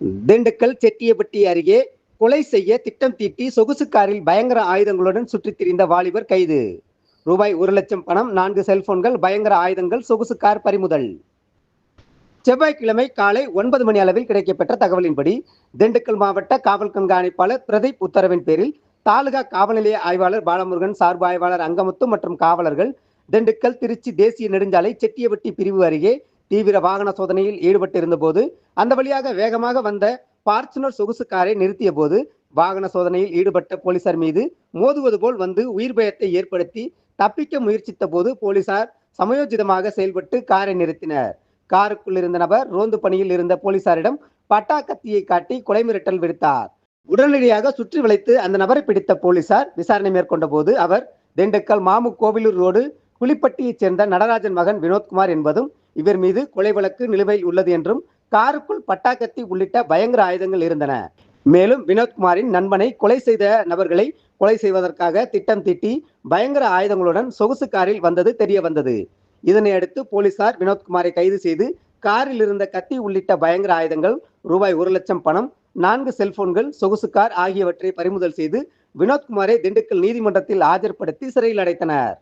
திண்டுக்கல் செட்டியப்பட்டி அருகே கொலை செய்ய திட்டம் தீட்டி சொகுசு காரில் பயங்கர ஆயுதங்களுடன் சுற்றித் திரிந்த வாலிபர் கைது. ரூபாய் ஒரு லட்சம் பணம் நான்கு செல்போன்கள் பயங்கர ஆயுதங்கள் சொகுசு கார் பறிமுதல். செவ்வாய்க்கிழமை காலை ஒன்பது மணி அளவில் கிடைக்கப்பெற்ற தகவலின்படி திண்டுக்கல் மாவட்ட காவல் கண்காணிப்பாளர் பிரதீப் உத்தரவின் பேரில் தாலுகா காவல்நிலைய ஆய்வாளர் பாலமுருகன் சார்பு ஆய்வாளர் அங்கமுத்து மற்றும் காவலர்கள் திண்டுக்கல் திருச்சி தேசிய நெடுஞ்சாலை செட்டியவட்டி பிரிவு அருகே தீவிர வாகன சோதனையில் ஈடுபட்டிருந்த போது அந்த வழியாக வேகமாக வந்த பார்ச்சுனர் சொகுசு காரை நிறுத்திய போது வாகன சோதனையில் ஈடுபட்ட போலீசார் மீது மோதுவது போல் வந்து உயிர் பயத்தை ஏற்படுத்தி தப்பிக்க முயற்சித்த போது போலீசார் சமயோஜிதமாக செயல்பட்டு காரை நிறுத்தினர். காருக்குள் இருந்த நபர் ரோந்து பணியில் இருந்த போலீசாரிடம் பட்டா கத்தியை காட்டி கொலை மிரட்டல் விடுத்தார். உடனடியாக சுற்றி வளைத்து அந்த நபரை பிடித்த போலீசார் விசாரணை மேற்கொண்ட போது அவர் திண்டுக்கல் மாமு கோவிலூர் ரோடு குளிப்பட்டியைச் சேர்ந்த நடராஜன் மகன் வினோத்குமார் என்பதும் இவர் மீது கொலை வழக்கு நிலுவையில் உள்ளது என்றும் காருக்குள் பட்டாக்கத்தி உள்ளிட்ட பயங்கர ஆயுதங்கள் இருந்தன. மேலும் வினோத்குமாரின் நண்பனை கொலை செய்த நபர்களை கொலை செய்வதற்காக திட்டம் தீட்டி பயங்கர ஆயுதங்களுடன் சொகுசு காரில் வந்தது தெரிய வந்தது. இதனையடுத்து போலீசார் வினோத்குமாரை கைது செய்து காரில் இருந்த கத்தி உள்ளிட்ட பயங்கர ஆயுதங்கள் ரூபாய் ஒரு லட்சம் பணம் நான்கு செல்போன்கள் சொகுசு கார் ஆகியவற்றை பறிமுதல் செய்து வினோத்குமாரை திண்டுக்கல் நீதிமன்றத்தில் ஆஜர்படுத்தி சிறையில் அடைத்தனர்.